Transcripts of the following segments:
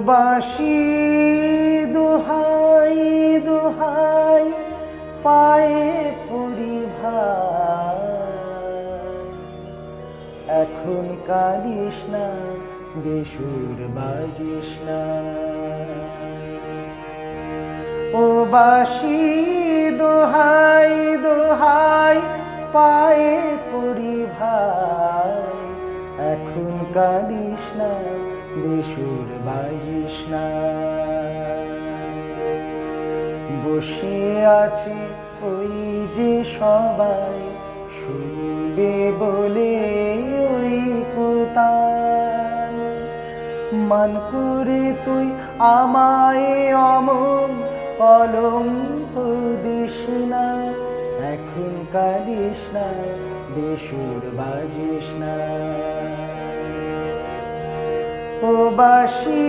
বাসি দোহাই দোহাই, পায়ে ভাই। এখন কাঁদিস না, বেসুর বাজিস না। ও বাসি, দোহাই দোহাই, পায়ে পড়ি ভাই। এখন কাঁদিস না বেসুর বাজিস না। বসে আছে ওই যে সবাই, শুনবে বলে ওই কোতাল মান করে তুই আমায় অমন কলম দিস না। এখন কাঁদিস না, বেসুর বাজিস না। ও বাসি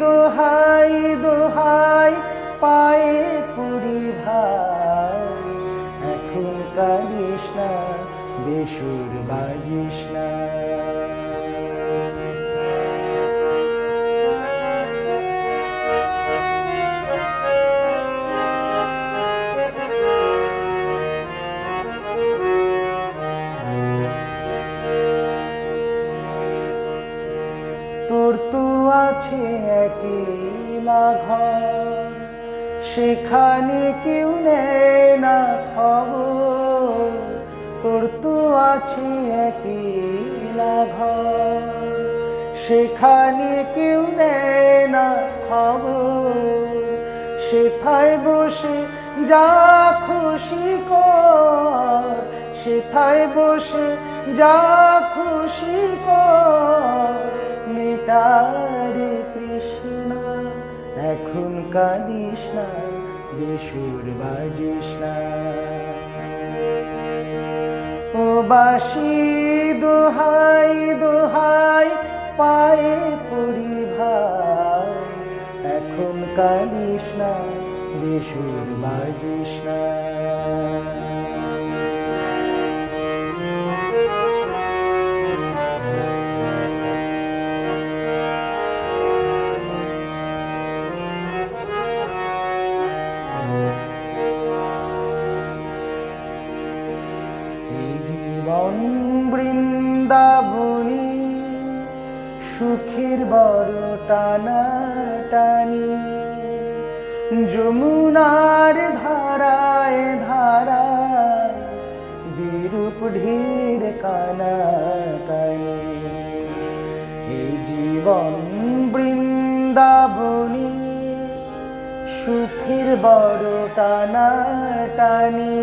দোহাই দোহাই পায়ে পুরি ভাই। এখন কাঁদিস না বেসুর বাজিস না আছে একলা ঘর সেখানে কেউ নেয় না খবর। তোর তো আছে একলা ঘর সেখানে কেউ নেয় না খবর। সেথায় বসে যা খুশি কর। সেথায় বসে যা খুশি কর। মেটারে তৃষ্ণা, এখন কাঁদিস না, বেসুর বাজিস না। ও বাসি দোহাই দোহাই, পায়ে পড়ি ভাই, এখন কাঁদিস না, বেসুর বাজিস না। জীবন বৃন্দাবনী সুখের বড় টানা টানি। যমুনার ধারায় ধারায় বিরূপ ঢের কানা কানি এই জীবন বৃন্দাবনী সুখের বড় টানা টানি।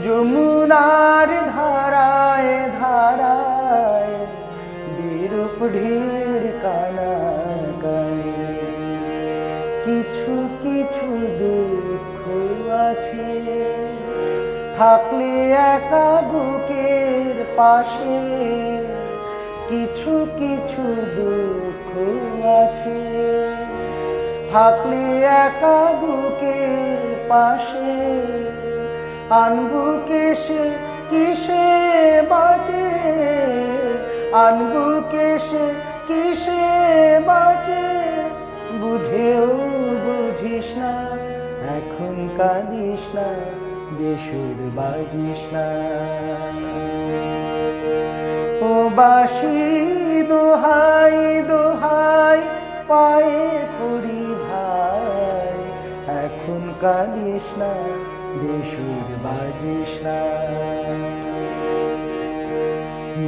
যমুনার ধারায় ধারায়, বিরূপ ঢের কানা কিছু কিছু দুঃখ আছে। থাকলে একা বুকের পাশে। কিছু কিছু দুঃখ আছে। থাকলে একা বুকের পাশে। আনবু কেসে কিসে বাজে? আনবু কেসে কিসে বাজে? বুঝেও বুঝিস না, এখন কাঁদিস না, বেসুর বাজিস না। ও বাসি দোহাই দোহাই, পায়ে পড়ি ভাই, এখন কাঁদিস না বেসুর বাজিস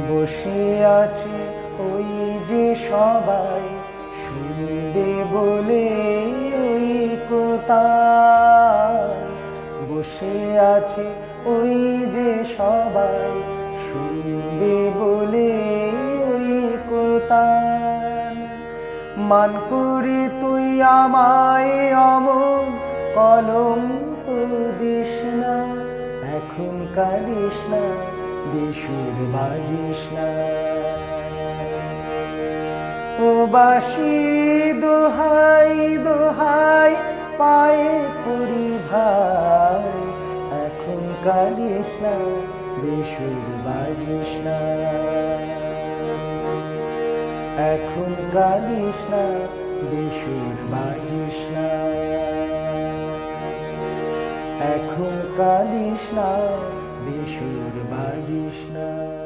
বসে আছে ওই যে সবাই, শুনবে বলে ওই কোথায় বসে আছে ওই যে সবাই, শুনবে বলে ওই কোথায় মান করি তুই আমায় অমন কলম এখন কাঁদিস না, বেসুর বাজিস না। ও বাসি, দোহাই দোহাই, পায়ে পড়ি ভাই, এখন কাঁদিস না, বেসুর বাজিস না। এখন কাঁদিস না, বেসুর বাজিস না। এখন কাঁদিস না বেসুর বাজিস না।